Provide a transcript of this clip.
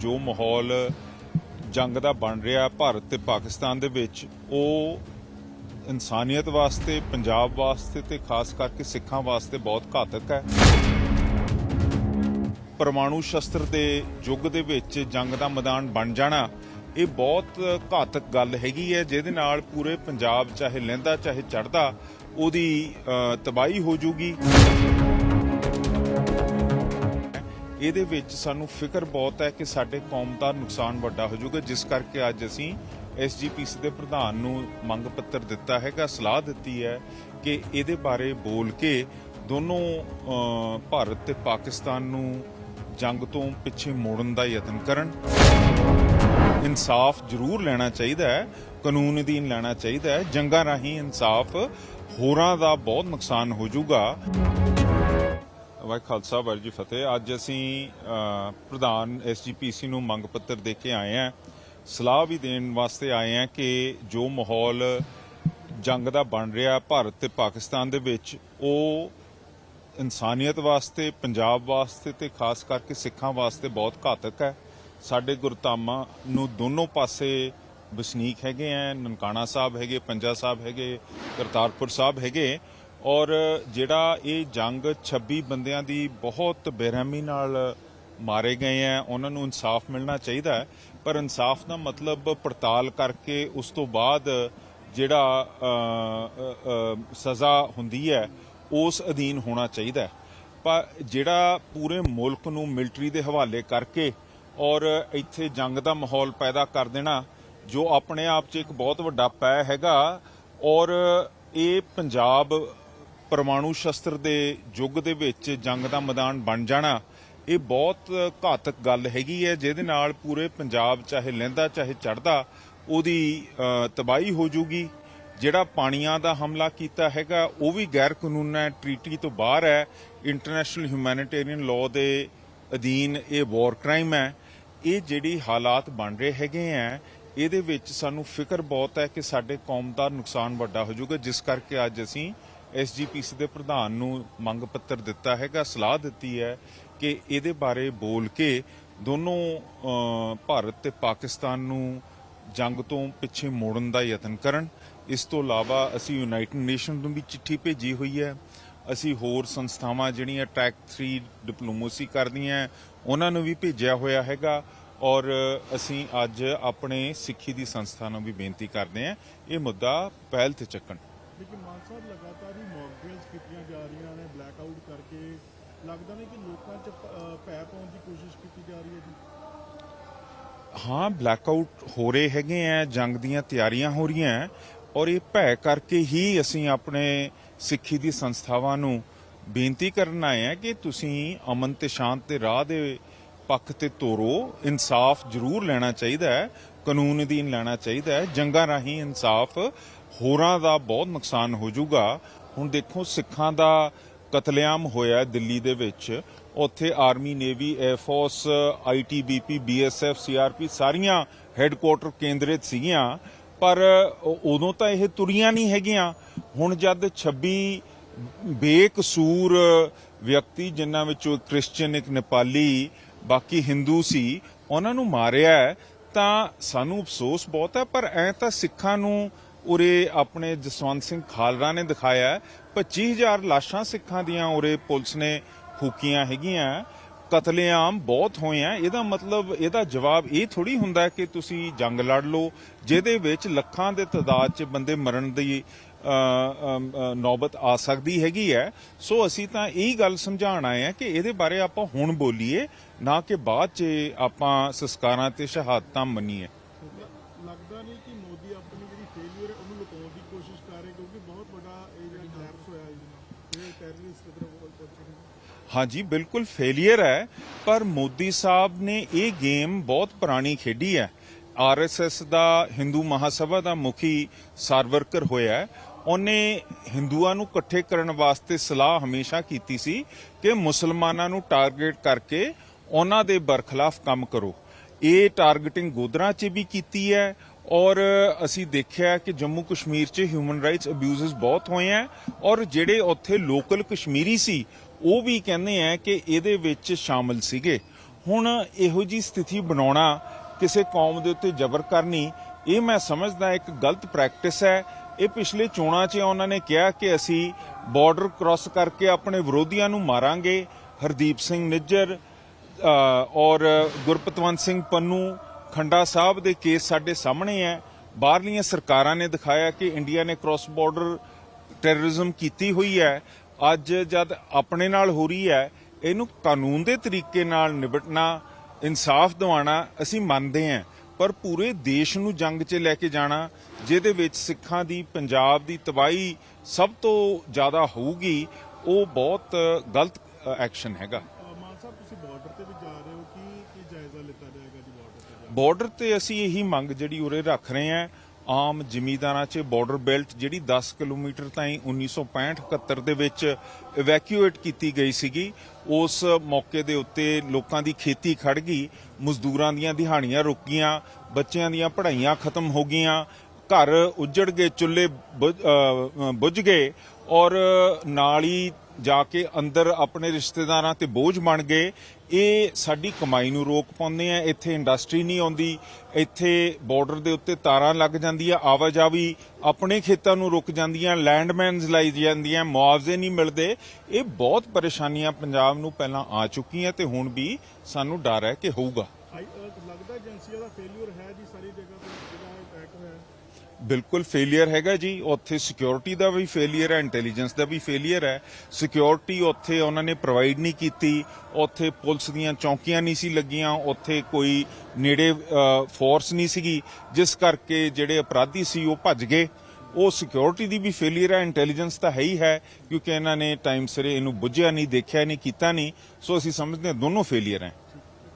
ਜੋ ਮਾਹੌਲ ਜੰਗ ਦਾ ਬਣ ਰਿਹਾ ਭਾਰਤ ਤੇ ਪਾਕਿਸਤਾਨ ਦੇ ਵਿੱਚ, ਉਹ ਇਨਸਾਨੀਅਤ ਵਾਸਤੇ, ਪੰਜਾਬ ਵਾਸਤੇ ਤੇ ਖਾਸ ਕਰਕੇ ਸਿੱਖਾਂ ਵਾਸਤੇ ਬਹੁਤ ਘਾਤਕ ਹੈ। ਪਰਮਾਣੂ ਸ਼ਸਤਰ ਦੇ ਯੁੱਗ ਦੇ ਵਿੱਚ ਜੰਗ ਦਾ ਮੈਦਾਨ ਬਣ ਜਾਣਾ, ਇਹ ਬਹੁਤ ਘਾਤਕ ਗੱਲ ਹੈਗੀ ਹੈ, ਜਿਹਦੇ ਨਾਲ ਪੂਰੇ ਪੰਜਾਬ ਚਾਹੇ ਲਹਿੰਦਾ ਚਾਹੇ ਚੜਦਾ ਉਹਦੀ ਤਬਾਹੀ ਹੋ ਜੂਗੀ। ਇਹਦੇ ਵਿੱਚ ਸਾਨੂੰ ਫਿਕਰ ਬਹੁਤ ਹੈ ਕਿ ਸਾਡੇ ਕੌਮ ਦਾ ਨੁਕਸਾਨ ਵੱਡਾ ਹੋ ਜਾਊਗਾ, ਜਿਸ ਕਰਕੇ ਅੱਜ ਅਸੀਂ ਐਸਜੀਪੀਸੀ ਦੇ ਪ੍ਰਧਾਨ ਨੂੰ ਮੰਗ ਪੱਤਰ ਦਿੱਤਾ ਹੈਗਾ, ਸਲਾਹ ਦਿੱਤੀ ਹੈ ਕਿ ਇਹਦੇ ਬਾਰੇ ਬੋਲ ਕੇ ਦੋਨੋਂ ਭਾਰਤ ਤੇ ਪਾਕਿਸਤਾਨ ਨੂੰ ਜੰਗ ਤੋਂ ਪਿੱਛੇ ਮੋੜਨ ਦਾ ਯਤਨ ਕਰਨ। ਇਨਸਾਫ ਜ਼ਰੂਰ ਲੈਣਾ ਚਾਹੀਦਾ ਹੈ, ਕਾਨੂੰਨ ਅਧੀਨ ਲੈਣਾ ਚਾਹੀਦਾ ਹੈ, ਜੰਗਾਂ ਰਾਹੀਂ ਇਨਸਾਫ ਹੋਰਾਂ ਦਾ ਬਹੁਤ ਨੁਕਸਾਨ ਹੋ ਜਾਊਗਾ। ਵਾਹਿ ਖਾਲਸਾ ਵਾਹਿਗੁਰੂ ਜੀ ਫਤਿਹ। ਅੱਜ ਅਸੀਂ ਅ, ਪ੍ਰਧਾਨ ਐਸਜੀਪੀਸੀ ਨੂੰ ਮੰਗ ਪੱਤਰ ਦੇ ਕੇ ਆਏ ਹਾਂ। ਸਲਾਹ ਵੀ ਦੇਣ ਵਾਸਤੇ ਆਏ ਹਾਂ ਕਿ ਜੋ ਮਾਹੌਲ ਜੰਗ ਦਾ ਬਣ ਰਿਹਾ ਭਾਰਤ ਤੇ ਪਾਕਿਸਤਾਨ ਦੇ ਵਿੱਚ ਉਹ ਇਨਸਾਨੀਅਤ ਵਾਸਤੇ ਪੰਜਾਬ ਵਾਸਤੇ ਤੇ ਖਾਸ ਕਰਕੇ ਸਿੱਖਾਂ ਵਾਸਤੇ ਬਹੁਤ ਘਾਤਕ ਹੈ। ਸਾਡੇ ਗੁਰਧਾਮਾਂ ਨੂੰ ਦੋਨੋਂ ਪਾਸੇ ਵਸਨੀਕ ਹੈਗੇ ਆ। ਨਨਕਾਣਾ ਸਾਹਿਬ ਹੈਗੇ ਪੰਜਾ ਸਾਹਿਬ ਹੈਗੇ ਕਰਤਾਰਪੁਰ ਸਾਹਿਬ ਹੈਗੇ। ਔਰ ਜਿਹੜਾ ਇਹ ਜੰਗ 26 ਬੰਦਿਆਂ ਦੀ ਬਹੁਤ ਬੇਰਹਿਮੀ ਨਾਲ ਮਾਰੇ ਗਏ ਆ ਉਹਨਾਂ ਨੂੰ ਇਨਸਾਫ ਮਿਲਣਾ ਚਾਹੀਦਾ ਹੈ। ਪਰ ਇਨਸਾਫ ਦਾ ਮਤਲਬ ਪੜਤਾਲ ਕਰਕੇ ਉਸ ਤੋਂ ਬਾਅਦ ਜਿਹੜਾ ਸਜ਼ਾ ਹੁੰਦੀ ਹੈ, ਉਸ ਅਧੀਨ ਹੋਣਾ ਚਾਹੀਦਾ ਹੈ। ਪਰ ਜਿਹੜਾ ਪੂਰੇ ਮੁਲਕ ਨੂੰ ਮਿਲਟਰੀ ਦੇ ਹਵਾਲੇ ਕਰਕੇ ਔਰ ਇੱਥੇ ਜੰਗ ਦਾ ਮਾਹੌਲ ਪੈਦਾ ਕਰ ਦੇਣਾ, ਜੋ ਆਪਣੇ ਆਪ 'ਚ ਇੱਕ ਬਹੁਤ ਵੱਡਾ ਪੈ ਹੈਗਾ ਔਰ ਇਹ ਪੰਜਾਬ ਪਰਮਾਣੂ ਸ਼ਸਤਰ ਦੇ ਯੁੱਗ ਦੇ ਵਿੱਚ ਜੰਗ ਦਾ ਮੈਦਾਨ ਬਣ ਜਾਣਾ, ਇਹ ਬਹੁਤ ਘਾਤਕ ਗੱਲ ਹੈਗੀ ਹੈ, ਜਿਹਦੇ ਨਾਲ ਪੂਰੇ ਪੰਜਾਬ ਚਾਹੇ ਲਹਿੰਦਾ ਚਾਹੇ ਚੜਦਾ ਉਹਦੀ ਤਬਾਹੀ ਹੋ ਜੂਗੀ ਜਿਹੜਾ ਪਾਣੀਆਂ ਦਾ ਹਮਲਾ ਕੀਤਾ ਹੈਗਾ, ਉਹ ਵੀ ਗੈਰ ਕਾਨੂੰਨ ਹੈ, ਟ੍ਰੀਟੀ ਤੋਂ ਬਾਹਰ ਹੈ। ਇੰਟਰਨੈਸ਼ਨਲ ਹਿਊਮੈਨਿਟੇਰੀਅਨ ਲਾਅ ਦੇ ਅਧੀਨ ਇਹ ਵਾਰ ਕ੍ਰਾਈਮ ਹੈ। ਇਹ ਜਿਹੜੀ ਹਾਲਾਤ ਬਣ ਰਹੇ ਹੈਗੇ ਆ ਇਹਦੇ ਵਿੱਚ ਸਾਨੂੰ ਫਿਕਰ ਬਹੁਤ ਹੈ ਕਿ ਸਾਡੇ ਕੌਮ ਦਾ ਨੁਕਸਾਨ ਵੱਡਾ ਹੋ ਜਾਊਗਾ, ਜਿਸ ਕਰਕੇ ਅੱਜ ਅਸੀਂ ਐਸਜੀਪੀਸੀ ਦੇ ਪ੍ਰਧਾਨ ਨੂੰ ਮੰਗ ਪੱਤਰ ਦਿੱਤਾ ਹੈਗਾ, ਸਲਾਹ ਦਿੱਤੀ ਹੈ ਕਿ ਇਹਦੇ ਬਾਰੇ ਬੋਲ ਕੇ ਦੋਨੋਂ ਭਾਰਤ ਤੇ ਪਾਕਿਸਤਾਨ ਨੂੰ ਜੰਗ ਤੋਂ ਪਿੱਛੇ ਮੋੜਨ ਦਾ ਯਤਨ ਕਰਨ। ਇਸ ਤੋਂ ਇਲਾਵਾ ਅਸੀਂ ਯੂਨਾਈਟਿਡ ਨੇਸ਼ਨ ਨੂੰ ਵੀ ਚਿੱਠੀ ਭੇਜੀ ਹੋਈ ਹੈ। ਅਸੀਂ ਹੋਰ ਸੰਸਥਾਵਾਂ ਜਿਹੜੀਆਂ ਟੈਕ 3 ਡਿਪਲੋਮੇਸੀ ਕਰਦੀਆਂ, ਉਹਨਾਂ ਨੂੰ ਵੀ ਭੇਜਿਆ ਹੋਇਆ ਹੈਗਾ ਔਰ ਅਸੀਂ ਅੱਜ ਆਪਣੇ ਸਿੱਖੀ ਦੀ ਸੰਸਥਾ ਨੂੰ ਵੀ ਬੇਨਤੀ ਕਰਦੇ ਹਾਂ। ਇਹ ਮੁੱਦਾ ਪਹਿਲ ਤੇ ਚੱਕਣ। ਲੇਕਿਨ ਮਾਨ ਸਾਹਿਬ ਲਗਾਤਾਰ ਹੀ ਮੌਕ ਡ੍ਰਿਲਸ ਕੀਤੀਆਂ ਜਾ ਰਹੀਆਂ ਨੇ ਬਲੈਕ ਆਊਟ ਕਰਕੇ। ਲੱਗਦਾ ਨਹੀਂ ਕਿ ਲੋਕਾਂ 'ਚ ਭੈ ਪਾਉਣ ਦੀ ਕੋਸ਼ਿਸ਼ ਕੀਤੀ ਜਾ ਰਹੀ ਹੈ ਜੀ? ਹਾਂ ਬਲੈਕਆਊਟ ਹੋ ਰਹੇ ਹੈਗੇ ਆ ਜੰਗ ਦੀਆਂ ਤਿਆਰੀਆਂ ਹੋ ਰਹੀਆਂ ਔਰ ਇਹ ਭੈ ਕਰਕੇ ਹੀ ਅਸੀਂ ਆਪਣੇ ਸਿੱਖੀ ਦੀ ਸੰਸਥਾਵਾਂ ਨੂੰ ਬੇਨਤੀ ਕਰਨ ਆਏ ਆ ਕਿ ਤੁਸੀਂ ਅਮਨ ਤੇ ਸ਼ਾਂਤ ਦੇ ਰਾਹ ਦੇ ਪੱਖ ਤੇ ਤੋਰੋ ਇਨਸਾਫ ਜ਼ਰੂਰ ਲੈਣਾ ਚਾਹੀਦਾ ਹੈ, ਕਾਨੂੰਨ ਅਧੀਨ ਲੈਣਾ ਚਾਹੀਦਾ ਹੈ, ਜੰਗਾਂ ਰਾਹੀਂ ਇਨਸਾਫ ਹੋਰਾਂ ਦਾ ਬਹੁਤ ਨੁਕਸਾਨ ਹੋ ਜਾਊਗਾ। ਹੁਣ ਦੇਖੋ, ਸਿੱਖਾਂ ਦਾ ਕਤਲੇਆਮ ਹੋਇਆ ਦਿੱਲੀ ਦੇ ਵਿੱਚ। ਉੱਥੇ army, navy air force ITBP BSF CRP ਸਾਰੀਆਂ ਹੈੱਡਕੁਆਟਰ ਕੇਂਦਰਿਤ ਸੀਗੀਆਂ, ਪਰ ਉਦੋਂ ਤਾਂ ਇਹ ਤੁਰੀਆਂ ਨਹੀਂ ਹੈਗੀਆਂ। ਹੁਣ ਜਦ 26 ਬੇਕਸੂਰ ਵਿਅਕਤੀ, ਜਿਨ੍ਹਾਂ ਵਿੱਚੋਂ ਇੱਕ ਕ੍ਰਿਸਚੀਅਨ ਇੱਕ ਨੇਪਾਲੀ ਬਾਕੀ ਹਿੰਦੂ ਸੀ ਉਹਨਾਂ ਨੂੰ ਮਾਰਿਆ ਤਾਂ ਸਾਨੂੰ ਅਫਸੋਸ ਬਹੁਤ ਹੈ ਪਰ ਐ ਤਾਂ ਸਿੱਖਾਂ ਨੂੰ ਉਰੇ ਆਪਣੇ ਜਸਵੰਤ ਸਿੰਘ ਖਾਲਰਾ ਨੇ ਦਿਖਾਇਆ ਹੈ, 25000 ਲਾਸ਼ਾਂ ਸਿੱਖਾਂ ਦੀਆਂ ਉਰੇ ਪੁਲਿਸ ਨੇ ਫੂਕੀਆਂ ਹੈਗੀਆਂ ਕਤਲੇਆਮ ਬਹੁਤ ਹੋਏ ਆ ਇਹਦਾ ਮਤਲਬ ਇਹਦਾ ਜਵਾਬ ਇਹ ਥੋੜੀ ਹੁੰਦਾ ਕਿ ਤੁਸੀਂ ਜੰਗ ਲੜ ਲਓ ਜਿਹਦੇ ਵਿੱਚ ਲੱਖਾਂ ਦੇ ਤਾਦਾਦ 'ਚ ਬੰਦੇ ਮਰਨ ਦੀ ਨੌਬਤ ਆ ਸਕਦੀ ਹੈਗੀ ਹੈ। ਸੋ ਅਸੀਂ ਤਾਂ ਇਹੀ ਗੱਲ ਸਮਝਾਉਣ ਆਏ ਆ ਕਿ ਇਹਦੇ ਬਾਰੇ ਆਪਾਂ ਹੁਣ ਬੋਲੀਏ ਨਾ ਕਿ ਬਾਅਦ 'ਚ ਆਪਾਂ ਸੰਸਕਾਰਾਂ ਤੇ ਸ਼ਹਾਦਤਾਂ ਮੰਨੀਏ। ਲੱਗਦਾ ਨਹੀਂ ਕਿ ਮੋਦੀ ਆਪਣੀ ਜਿਹੜੀ ਫੇਲਿਅਰ ਉਹਨੂੰ ਲੁਕਾਉਣ ਦੀ ਕੋਸ਼ਿਸ਼ ਕਰ ਰਹੇ ਕਿਉਂਕਿ ਬਹੁਤ ਵੱਡਾ ਇਹ ਜਿਹੜਾ ਕਲੈਪਸ ਹੋਇਆ ਇਹ ਟੈਰਰਿਸਟ ਨੇ ਹਾਂਜੀ ਬਿਲਕੁਲ ਫੇਲਿਅਰ ਹੈ ਪਰ ਮੋਦੀ ਸਾਹਿਬ ਨੇ ਇਹ ਗੇਮ ਬਹੁਤ ਪੁਰਾਣੀ ਖੇਡੀ ਹੈ। ਆਰਐਸਐਸ ਦਾ ਹਿੰਦੂ ਮਹਾਸਭਾ ਦਾ ਮੁਖੀ ਸਾਰਵਰਕਰ ਹੋਇਆ ਉਹਨੇ ਹਿੰਦੂਆਂ ਨੂੰ ਇਕੱਠੇ ਕਰਨ ਵਾਸਤੇ ਸਲਾਹ ਹਮੇਸ਼ਾ ਕੀਤੀ ਸੀ ਕਿ ਮੁਸਲਮਾਨਾਂ ਨੂੰ ਟਾਰਗੇਟ ਕਰਕੇ ਉਹਨਾਂ ਦੇ ਬਰਖਲਾਫ ਕੰਮ ਕਰੋ। ਇਹ ਟਾਰਗੇਟਿੰਗ ਗੋਦਰਾ 'ਚ ਵੀ ਕੀਤੀ ਹੈ ਔਰ ਅਸੀਂ ਦੇਖਿਆ ਕਿ ਜੰਮੂ ਕਸ਼ਮੀਰ 'ਚ ਹਿਊਮਨ ਰਾਈਟਸ ਅਬਿਊਜ਼ਸ ਬਹੁਤ ਹੋਏ ਆ ਔਰ ਜਿਹੜੇ ਉੱਥੇ ਲੋਕਲ ਕਸ਼ਮੀਰੀ ਸੀ, ਉਹ ਵੀ ਕਹਿੰਦੇ ਆ ਕਿ ਇਹਦੇ ਵਿੱਚ ਸ਼ਾਮਲ ਸੀਗੇ। ਹੁਣ ਇਹੋ ਜੀ ਸਥਿਤੀ ਬਣਾਉਣਾ ਕਿਸੇ ਕੌਮ ਦੇ ਉੱਤੇ ਜ਼ਬਰ ਕਰਨੀ, ਇਹ ਮੈਂ ਸਮਝਦਾ ਇੱਕ ਗਲਤ ਪ੍ਰੈਕਟਿਸ ਹੈ। ਇਹ ਪਿਛਲੇ ਚੋਣਾਂ 'ਚ ਉਹਨਾਂ ਨੇ ਕਿਹਾ ਕਿ ਅਸੀਂ ਬਾਰਡਰ ਕ੍ਰਾਸ ਕਰਕੇ ਆਪਣੇ ਵਿਰੋਧੀਆਂ ਨੂੰ ਮਾਰਾਂਗੇ। ਹਰਦੀਪ ਸਿੰਘ ਨਿੱਜਰ ਔਰ ਗੁਰਪਤਵੰਤ ਸਿੰਘ ਪੰਨੂ ਖੰਡਾ ਸਾਹਿਬ ਦੇ ਕੇਸ ਸਾਡੇ ਸਾਹਮਣੇ ਹੈ। ਬਾਹਰਲੀਆਂ ਸਰਕਾਰਾਂ ਨੇ ਦਿਖਾਇਆ ਕਿ ਇੰਡੀਆ ਨੇ ਕ੍ਰਾਸ ਬਾਰਡਰ ਟੈਰਰਿਜ਼ਮ ਕੀਤੀ ਹੋਈ ਹੈ। ਅੱਜ ਜਦ ਆਪਣੇ ਨਾਲ ਹੋ ਰਹੀ ਹੈ, ਇਹਨੂੰ ਕਾਨੂੰਨ ਦੇ ਤਰੀਕੇ ਨਾਲ ਨਿਬਟਣਾ ਇਨਸਾਫ ਦਿਵਾਉਣਾ ਅਸੀਂ ਮੰਨਦੇ ਹਾਂ ਪਰ ਪੂਰੇ ਦੇਸ਼ ਨੂੰ ਜੰਗ 'ਚ ਲੈ ਕੇ ਜਾਣਾ ਜਿਹਦੇ ਵਿੱਚ ਸਿੱਖਾਂ ਦੀ ਪੰਜਾਬ ਦੀ ਤਬਾਹੀ ਸਭ ਤੋਂ ਜ਼ਿਆਦਾ ਹੋਊਗੀ ਉਹ ਬਹੁਤ ਗਲਤ ਐਕਸ਼ਨ ਹੈਗਾ। ਅਹ ਮਾਨ ਸਾਹਿਬ ਤੁਸੀਂ ਬਾਰਡਰ ਤੇ ਵੀ ਜਾ ਰਹੇ ਹੋ ਕੀ ਕੀ ਜਾਇਜ਼ਾ ਲਿੱਤਾ ਜਾਏਗਾ ਜੀ ਬਾਰਡਰ ਤੇ ਬਾਰਡਰ ਤੇ ਅਸੀਂ ਇਹੀ ਮੰਗ ਜਿਹੜੀ ਉਰੇ ਰੱਖ ਰਹੇ ਹਾਂ ਆਮ ਜ਼ਿਮੀਦਾਰਾਂ 'ਚ ਬਾਰਡਰ ਬੈਲਟ ਜਿਹੜੀ 10 ਕਿਲੋਮੀਟਰ ਤਾਈਂ 1965-71 ਦੇ ਵਿੱਚ ਇਵੈਕਿਊਏਟ ਕੀਤੀ ਗਈ ਸੀਗੀ। ਉਸ ਮੌਕੇ ਦੇ ਉੱਤੇ ਲੋਕਾਂ ਦੀ ਖੇਤੀ ਖੜ ਗਈ, ਮਜ਼ਦੂਰਾਂ ਦੀਆਂ ਦਿਹਾੜੀਆਂ ਰੁਕ ਗਈਆਂ, ਬੱਚਿਆਂ ਦੀਆਂ ਪੜ੍ਹਾਈਆਂ ਖਤਮ ਹੋ ਗਈਆਂ, ਘਰ ਉੱਜੜ ਗਏ, ਚੁੱਲ੍ਹੇ ਬੁਝ- ਬੁੱਝ ਗਏ ਔਰ ਨਾਲ ਹੀ ਜਾ ਕੇ ਅੰਦਰ ਆਪਣੇ ਰਿਸ਼ਤੇਦਾਰਾਂ ਤੇ ਬੋਝ ਬਣ ਗਏ। ਇਹ ਸਾਡੀ ਕਮਾਈ ਨੂੰ ਰੋਕ ਪਾਉਂਦੇ ਆ। ਇੱਥੇ ਇੰਡਸਟਰੀ ਨਹੀਂ ਆਉਂਦੀ। ਇੱਥੇ ਬਾਰਡਰ ਦੇ ਉੱਤੇ ਤਾਰਾਂ ਲੱਗ ਜਾਂਦੀਆਂ ਆਵਾਜਾਵੀ ਆਪਣੇ ਖੇਤਾਂ ਨੂੰ ਰੁਕ ਜਾਂਦੀਆਂ ਲੈਂਡਮੈਨਸ ਲਾਈ ਜਾਂਦੀਆਂ, ਮੁਆਵਜ਼ੇ ਨਹੀਂ ਮਿਲਦੇ। ਇਹ ਬਹੁਤ ਪਰੇਸ਼ਾਨੀਆਂ ਪੰਜਾਬ ਨੂੰ ਪਹਿਲਾਂ ਆ ਚੁੱਕੀਆਂ ਤੇ ਹੁਣ ਵੀ ਸਾਨੂੰ ਡਰ ਹੈ ਕਿ ਹੋਊਗਾ। ਲੱਗਦਾ ਏਜੰਸੀਆਂ ਦਾ ਫੇਲਿਅਰ ਹੈ ਜੀ ਸਾਰੀ ਜਗ੍ਹਾ ਤੇ ਜਿਹੜਾ ਅਟੈਕ ਹੋਇਆ ਹੈ ਬਿਲਕੁਲ ਫੇਲਿਅਰ ਹੈਗਾ ਜੀ। ਉੱਥੇ ਸਿਕਿਉਰਿਟੀ ਦਾ ਵੀ ਫੇਲਿਅਰ ਹੈ ਇੰਟੈਲੀਜੈਂਸ ਦਾ ਵੀ ਫੇਲਿਅਰ ਹੈ। ਸਿਕਿਉਰਿਟੀ ਉੱਥੇ ਉਹਨਾਂ ਨੇ ਪ੍ਰੋਵਾਈਡ ਨਹੀਂ ਕੀਤੀ। ਉੱਥੇ ਪੁਲਿਸ ਦੀਆਂ ਚੌਕੀਆਂ ਨਹੀਂ ਸੀ ਲੱਗੀਆਂ। ਉੱਥੇ ਕੋਈ ਨੇੜੇ ਫੋਰਸ ਨਹੀਂ ਸੀਗੀ। ਜਿਸ ਕਰਕੇ ਜਿਹੜੇ ਅਪਰਾਧੀ ਸੀ, ਉਹ ਭੱਜ ਗਏ। ਉਹ ਸਿਕਿਉਰਿਟੀ ਦੀ ਵੀ ਫੇਲਿਅਰ ਹੈ ਇੰਟੈਲੀਜੈਂਸ ਤਾਂ ਹੈ ਹੀ ਹੈ, ਕਿਉਂਕਿ ਇਹਨਾਂ ਨੇ ਟਾਈਮ ਸਿਰੇ ਇਹਨੂੰ ਬੁੱਝਿਆ ਨਹੀਂ, ਦੇਖਿਆ ਨਹੀਂ, ਕੀਤਾ ਨਹੀਂ। ਸੋ ਅਸੀਂ ਸਮਝਦੇ ਹਾਂ ਦੋਨੋਂ ਫੇਲਿਅਰ ਹੈ।